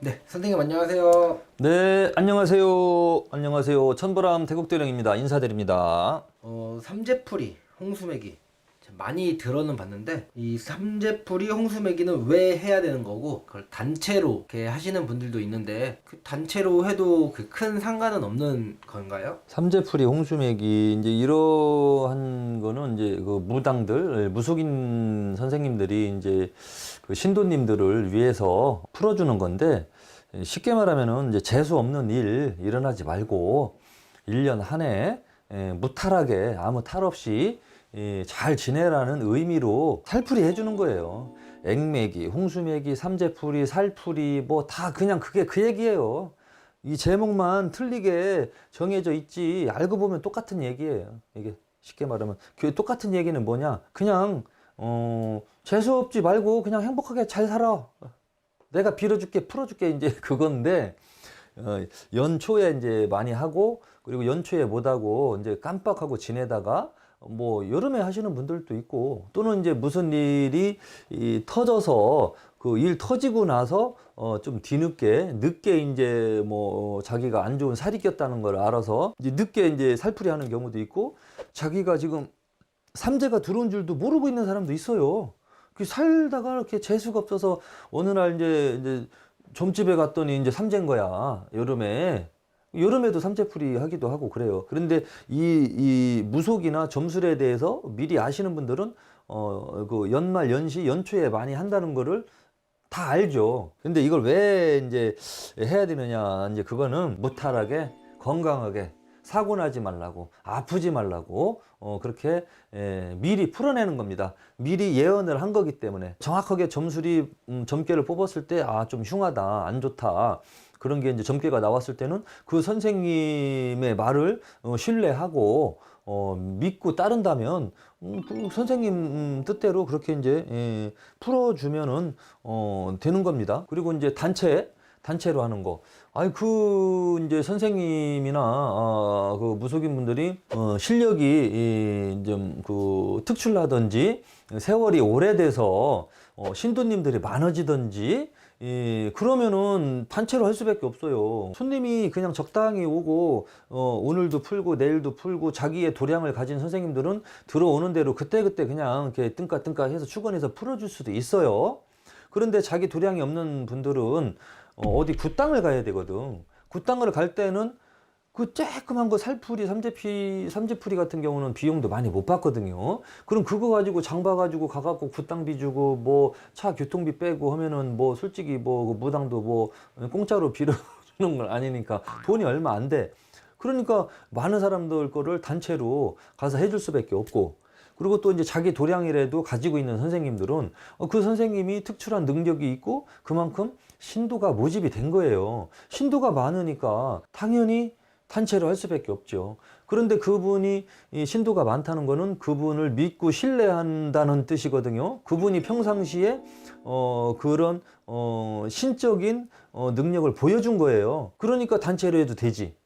네, 선생님 안녕하세요. 네, 안녕하세요. 안녕하세요. 천보람 태국도령입니다. 인사드립니다. 어, 삼재풀이 홍수매기 참 많이 들어는 봤는데 이 삼재풀이 홍수매기는 왜 해야 되는 거고 그걸 단체로 이렇게 하시는 분들도 있는데 그 단체로 해도 그 큰 상관은 없는 건가요? 삼재풀이 홍수맥이 이제 이러한 거는 이제 그 무당들, 무속인 선생님들이 이제 그 신도님들을 위해서 풀어주는 건데 쉽게 말하면은 이제 재수 없는 일 일어나지 말고 1년 한 해 무탈하게 아무 탈 없이 예, 잘 지내라는 의미로 살풀이 해주는 거예요. 액매기, 홍수매기, 삼재풀이, 살풀이 뭐 다 그냥 그게 그 얘기예요. 이 제목만 틀리게 정해져 있지 알고 보면 똑같은 얘기예요. 이게 쉽게 말하면 그 똑같은 얘기는 뭐냐? 그냥 어 재수 없지 말고 그냥 행복하게 잘 살아. 내가 빌어줄게, 풀어줄게 이제 그건데 어, 연초에 이제 많이 하고 그리고 연초에 못하고 이제 깜빡하고 지내다가 뭐 여름에 하시는 분들도 있고 또는 이제 무슨 일이 이 터져서 그 일 터지고 나서 어 좀 뒤늦게 늦게 이제 뭐 자기가 안 좋은 살이 꼈다는 걸 알아서 이제 늦게 이제 살풀이 하는 경우도 있고 자기가 지금 삼재가 들어온 줄도 모르고 있는 사람도 있어요. 그 살다가 이렇게 재수가 없어서 어느 날 이제 이제 점집에 갔더니 이제 삼재인 거야 여름에 여름에도 삼재풀이 하기도 하고 그래요. 그런데 이, 이 무속이나 점술에 대해서 미리 아시는 분들은 어, 그 연말, 연시, 연초에 많이 한다는 거를 다 알죠. 근데 이걸 왜 이제 해야 되느냐. 이제 그거는 무탈하게 건강하게 사고 나지 말라고 아프지 말라고 어 그렇게 에, 미리 풀어내는 겁니다. 미리 예언을 한 거기 때문에 정확하게 점술이 음, 점괘를 뽑았을 때 아 좀 흉하다 안 좋다 그런 게 이제 점괘가 나왔을 때는 그 선생님의 말을 어, 신뢰하고 어, 믿고 따른다면 음, 그 선생님 음, 뜻대로 그렇게 이제 예, 풀어주면은 어, 되는 겁니다. 그리고 이제 단체 단체로 하는 거. 아니 그 이제 선생님이나 아, 그 무속인 분들이 어, 실력이 좀그 특출나든지 세월이 오래돼서 어, 신도님들이 많아지든지 예, 그러면은 단체로 할 수밖에 없어요. 손님이 그냥 적당히 오고 어, 오늘도 풀고 내일도 풀고 자기의 도량을 가진 선생님들은 들어오는 대로 그때그때 그냥 이렇게 뜬까뜬까 해서 출근해서 풀어줄 수도 있어요. 그런데 자기 도량이 없는 분들은 어, 어디 굿땅을 가야 되거든. 굿땅을 갈 때는 그 쬐끔한 거 살풀이, 삼재피, 삼재풀이 같은 경우는 비용도 많이 못 받거든요. 그럼 그거 가지고 장 봐가지고 가갖고 굿땅비 주고 뭐 차 교통비 빼고 하면은 뭐 솔직히 뭐그 무당도 뭐 공짜로 빌어주는 건 아니니까 돈이 얼마 안 돼. 그러니까 많은 사람들 거를 단체로 가서 해줄 수밖에 없고 그리고 또 이제 자기 도량이라도 가지고 있는 선생님들은 어, 그 선생님이 특출한 능력이 있고 그만큼 신도가 모집이 된 거예요. 신도가 많으니까 당연히 단체로 할 수밖에 없죠. 그런데 그분이 이 신도가 많다는 거는 그분을 믿고 신뢰한다는 뜻이거든요. 그분이 평상시에 어 그런 어 신적인 어 능력을 보여준 거예요. 그러니까 단체로 해도 되지.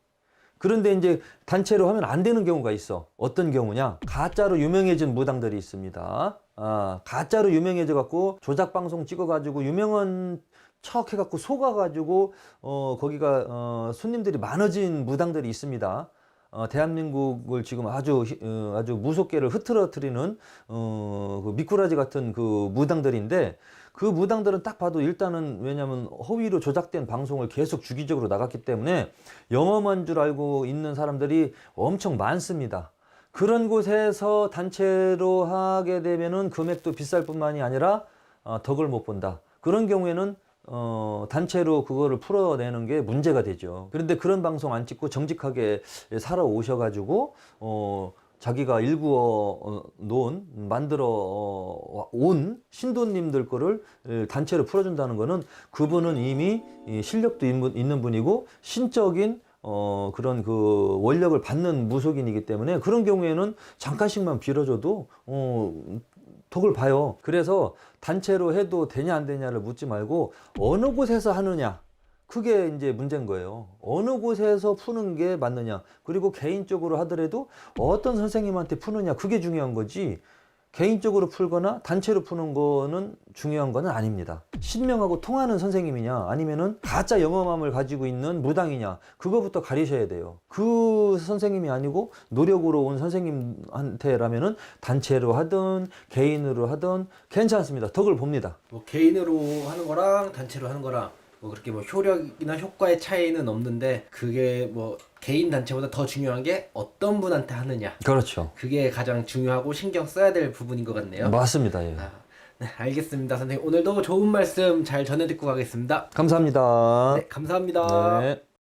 그런데 이제 단체로 하면 안 되는 경우가 있어. 어떤 경우냐? 가짜로 유명해진 무당들이 있습니다. 아, 가짜로 유명해져 갖고 조작 방송 찍어 가지고 유명한 척 해갖고 속아가지고 어 거기가 어 손님들이 많아진 무당들이 있습니다. 어 대한민국을 지금 아주 히- 어, 아주 무속계를 흐트러뜨리는 어그 미꾸라지 같은 그 무당들인데 그 무당들은 딱 봐도 일단은 왜냐하면 허위로 조작된 방송을 계속 주기적으로 나갔기 때문에 영험한 줄 알고 있는 사람들이 엄청 많습니다. 그런 곳에서 단체로 하게 되면은 금액도 비쌀 뿐만이 아니라 어, 덕을 못 본다. 그런 경우에는 어, 단체로 그거를 풀어내는 게 문제가 되죠. 그런데 그런 방송 안 찍고 정직하게 살아오셔가지고, 어, 자기가 일구어 어, 놓은, 만들어 어, 온 신도님들 거를 에, 단체로 풀어준다는 거는 그분은 이미 이 실력도 있는 분이고, 신적인 어, 그런 그 원력을 받는 무속인이기 때문에 그런 경우에는 잠깐씩만 빌어줘도, 어, 덕을 봐요. 그래서 단체로 해도 되냐 안 되냐를 묻지 말고 어느 곳에서 하느냐. 그게 이제 문제인 거예요. 어느 곳에서 푸는 게 맞느냐. 그리고 개인적으로 하더라도 어떤 선생님한테 푸느냐. 그게 중요한 거지. 개인적으로 풀거나 단체로 푸는 거는 중요한 거는 아닙니다. 신명하고 통하는 선생님이냐 아니면은 가짜 영험함을 가지고 있는 무당이냐 그거부터 가리셔야 돼요. 그 선생님이 아니고 노력으로 온 선생님한테라면은 단체로 하든 개인으로 하든 괜찮습니다. 덕을 봅니다. 뭐 개인으로 하는 거랑 단체로 하는 거랑 뭐 그렇게 뭐 효력이나 효과의 차이는 없는데 그게 뭐 개인 단체보다 더 중요한 게 어떤 분한테 하느냐 그렇죠. 그게 가장 중요하고 신경 써야 될 부분인 것 같네요. 맞습니다. 예. 아, 네 알겠습니다 선생님 오늘도 좋은 말씀 잘 전해 듣고 가겠습니다. 감사합니다. 네 감사합니다. 네.